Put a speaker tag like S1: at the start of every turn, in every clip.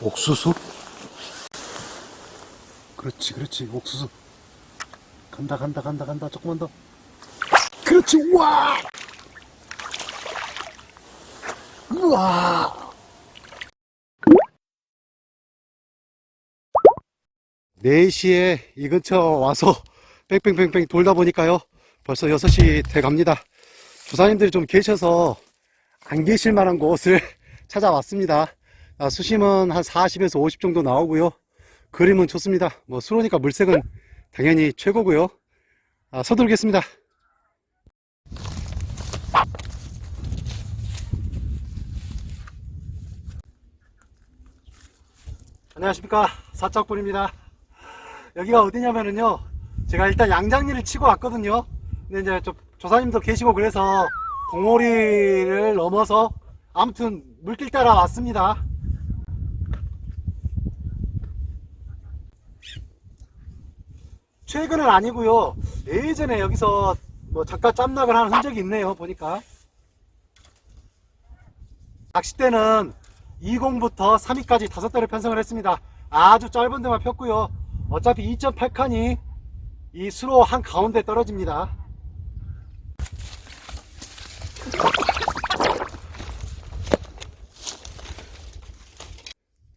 S1: 옥수수? 그렇지, 그렇지, 옥수수. 간다, 간다, 간다, 간다. 조금만 더. 그렇지, 우와! 우와! 4시에 이 근처 와서 뺑뺑뺑뺑 돌다 보니까요. 벌써 6시 돼 갑니다. 조사님들이 좀 계셔서 안 계실 만한 곳을 찾아왔습니다. 아, 수심은 한 40에서 50 정도 나오고요. 그림은 좋습니다. 뭐 수로니까 물색은 당연히 최고고요. 아, 서두르겠습니다. 안녕하십니까 사짝꾼입니다. 여기가 어디냐면은요. 제가 일단 양장리를 치고 왔거든요. 근데 이제 좀 조사님도 계시고 그래서 봉오리를 넘어서 아무튼 물길 따라 왔습니다. 최근은 아니고요. 예전에 여기서 뭐 잠깐 짬락을 한 흔적이 있네요. 보니까 낚싯대는 20부터 3위까지 다섯 대를 편성을 했습니다. 아주 짧은 데만 폈고요. 어차피 2.8칸이 이 수로 한 가운데 떨어집니다.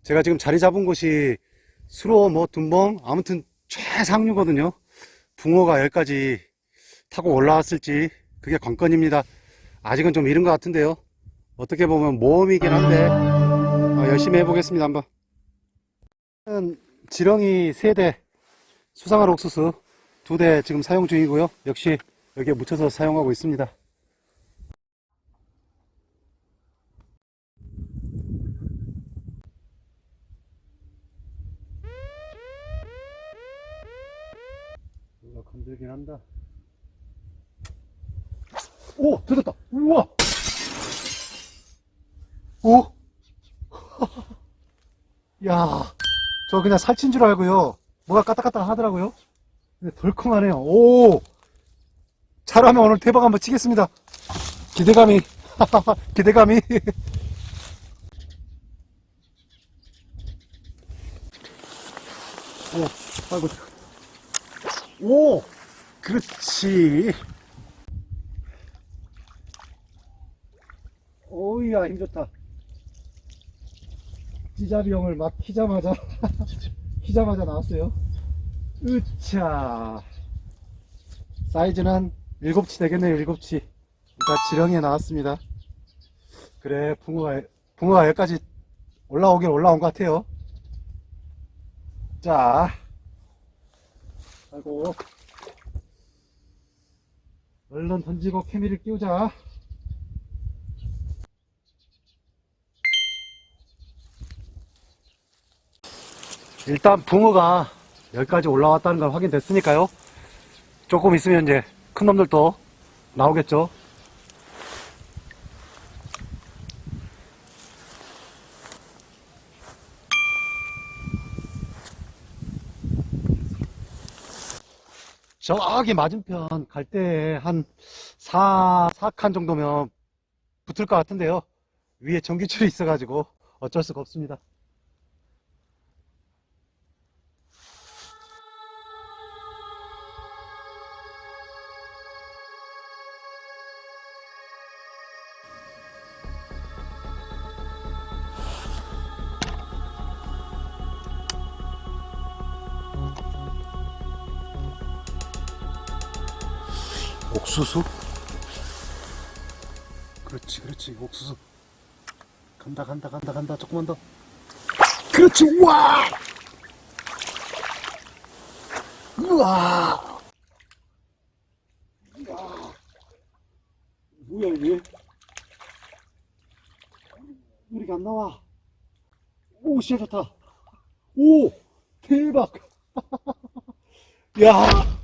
S1: 제가 지금 자리 잡은 곳이 수로 뭐 둔봉 아무튼 최상류거든요. 붕어가 여기까지 타고 올라왔을지 그게 관건입니다. 아직은 좀 이른 것 같은데요. 어떻게 보면 모험이긴 한데 어, 열심히 해보겠습니다 한번. 은 지렁이 3대 수상한 옥수수 2대 지금 사용 중이고요. 역시 여기에 묻혀서 사용하고 있습니다. 건들긴 한다. 오! 들었다! 우와! 오! 야, 저 그냥 살친 줄 알고요. 뭐가 까딱까딱 하더라고요. 근데 덜컹하네요. 오! 잘하면 오늘 대박 한번 치겠습니다. 기대감이, 기대감이. 오, 아이고. 오! 그렇지. 오이야, 힘 좋다. 찌잡이 형을 막 키자마자, 키자마자 나왔어요. 으차. 사이즈는 한 7치 되겠네요, 7치. 일단 지렁이에 나왔습니다. 그래, 붕어가, 붕어가 여기까지 올라오긴 올라온 것 같아요. 자. 아이고. 얼른 던지고 케미를 끼우자. 일단 붕어가 여기까지 올라왔다는 걸 확인됐으니까요. 조금 있으면 이제 큰 놈들도 나오겠죠. 저기 맞은편 갈 때 한 4, 4칸 정도면 붙을 것 같은데요. 위에 전기줄이 있어가지고 어쩔 수가 없습니다. 옥수수? 그렇지, 그렇지, 옥수수. 간다, 간다, 간다, 간다. 조금만 더. 그렇지, 우와! 우와! 우와! 뭐야, 이게? 우리가 안 나와. 오, 진짜 좋다. 오! 대박! 야!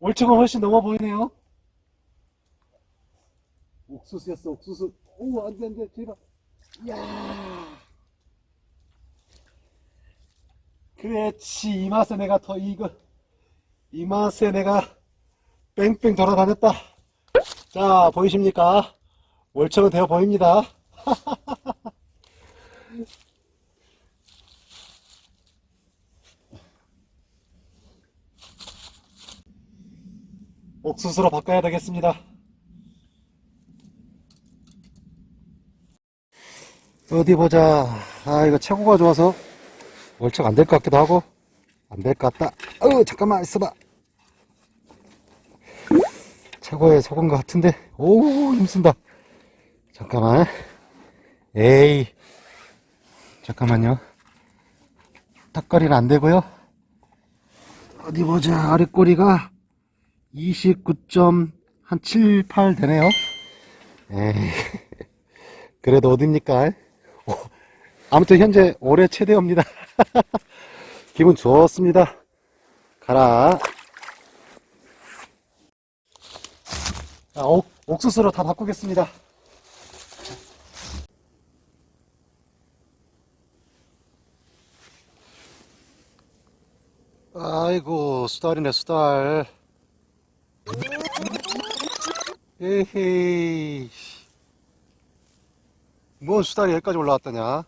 S1: 월척은 훨씬 넘어 보이네요. 옥수수였어, 옥수수. 오, 안 돼, 안 돼, 제발. 이야. 그렇지, 이 맛에 내가 더 이거, 이 맛에 내가 뺑뺑 돌아다녔다. 자, 보이십니까? 월척은 되어 보입니다. 옥수수로 바꿔야 되겠습니다. 어디 보자. 아, 이거 최고가 좋아서 월척 안 될 것 같기도 하고, 안 될 것 같다. 어, 잠깐만 있어봐. 최고의 속은 것 같은데, 오, 힘쓴다. 잠깐만. 에이. 잠깐만요. 탁거리는 안 되고요. 어디 보자. 아랫꼬리가 29.7, 8 되네요. 에이. 그래도 어딥니까? 오, 아무튼 현재 올해 최대입니다. 기분 좋습니다. 가라. 자, 옥, 옥수수로 다 바꾸겠습니다. 아이고, 수달이네, 수달. 에헤이. 뭔 수달이 여기까지 올라왔더냐?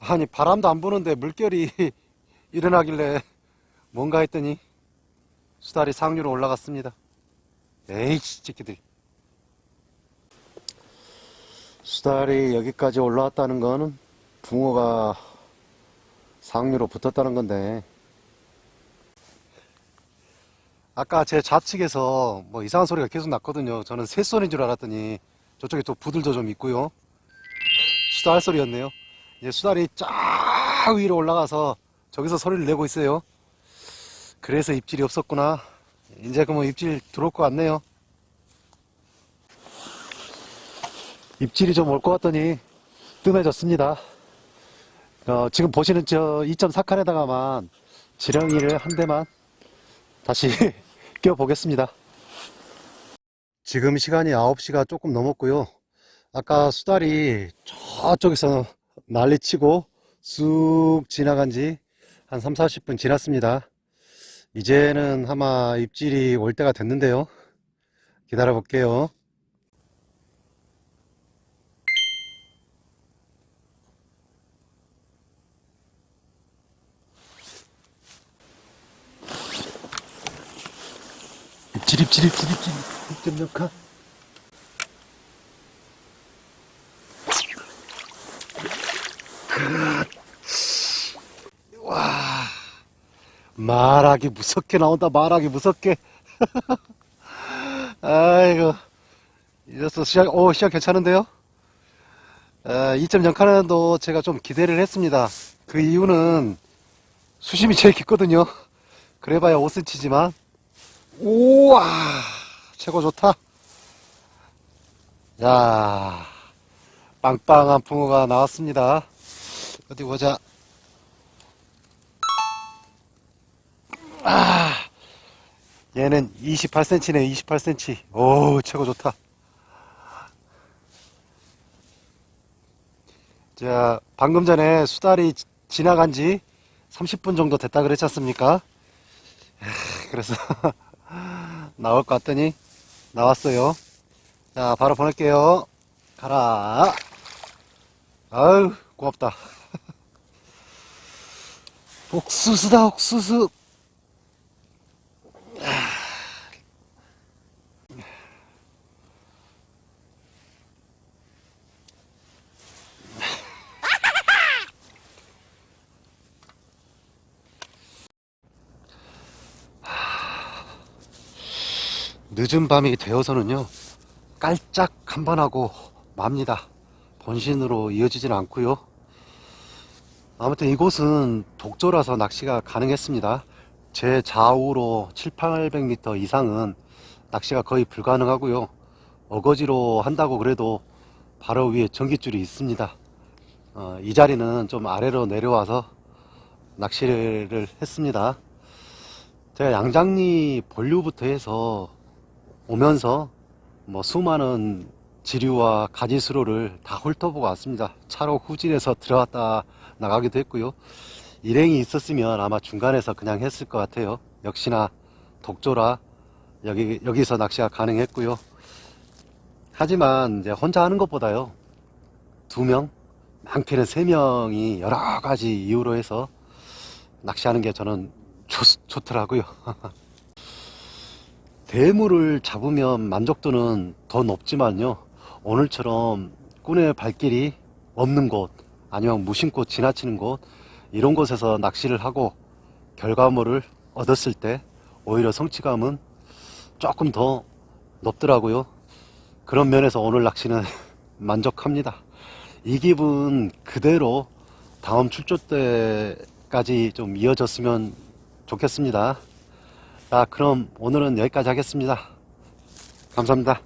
S1: 아니, 바람도 안 부는데 물결이 일어나길래 뭔가 했더니 수달이 상류로 올라갔습니다. 에이씨, 새끼들이. 수달이 여기까지 올라왔다는 거는 붕어가 상류로 붙었다는 건데, 아까 제 좌측에서 뭐 이상한 소리가 계속 났거든요. 저는 새소리인 줄 알았더니 저쪽에 또 부들도 좀 있고요. 수달 소리였네요. 이제 수달이 쫙 위로 올라가서 저기서 소리를 내고 있어요. 그래서 입질이 없었구나. 이제 그뭐 입질 들어올 것 같네요. 입질이 좀 올 것 같더니 뜸해졌습니다. 어, 지금 보시는 저 2.4칸에다가만 지렁이를 한 대만 다시 끼워보겠습니다. 지금 시간이 9시가 조금 넘었고요. 아까 수달이 저쪽에서 난리치고 쑥 지나간 지 한 3, 40분 지났습니다. 이제는 아마 입질이 올 때가 됐는데요. 기다려 볼게요. 입질, 입질, 입질, 입질. 6.6칸. 와, 말하기 무섭게 나온다, 말하기 무섭게. 아이고, 이래서 시작, 오, 시작 괜찮은데요? 아, 2.0칸도 제가 좀 기대를 했습니다. 그 이유는 수심이 제일 깊거든요. 그래봐야 5cm지만, 우와, 최고 좋다. 야, 빵빵한 붕어가 나왔습니다. 어디 보자. 아, 얘는 28cm네, 28cm. 오, 최고 좋다. 자, 방금 전에 수달이 지- 지나간 지 30분 정도 됐다 그랬지 않습니까? 아, 그래서 나올 것 같더니 나왔어요. 자, 바로 보낼게요. 가라. 아유, 고맙다. 옥수수다, 옥수수. 늦은 밤이 되어서는요, 깔짝 한번 하고 맙니다. 본신으로 이어지진 않고요. 아무튼 이곳은 독조라서 낚시가 가능했습니다. 제 좌우로 7, 800m 이상은 낚시가 거의 불가능하고요. 어거지로 한다고 그래도 바로 위에 전깃줄이 있습니다. 어, 이 자리는 좀 아래로 내려와서 낚시를 했습니다. 제가 양장리 본류부터 해서 오면서 뭐 수많은 지류와 가지수로를 다 훑어보고 왔습니다. 차로 후진해서 들어갔다 나가기도 했고요. 일행이 있었으면 아마 중간에서 그냥 했을 것 같아요. 역시나 독조라 여기 여기서 낚시가 가능했고요. 하지만 이제 혼자 하는 것보다요 두 명, 많게는 세 명이 여러 가지 이유로 해서 낚시하는 게 저는 좋, 좋더라고요. 대물을 잡으면 만족도는 더 높지만요. 오늘처럼 꾼의 발길이 없는 곳, 아니면 무심코 지나치는 곳, 이런 곳에서 낚시를 하고 결과물을 얻었을 때 오히려 성취감은 조금 더 높더라고요. 그런 면에서 오늘 낚시는 만족합니다. 이 기분 그대로 다음 출조 때까지 좀 이어졌으면 좋겠습니다. 자, 그럼 오늘은 여기까지 하겠습니다. 감사합니다.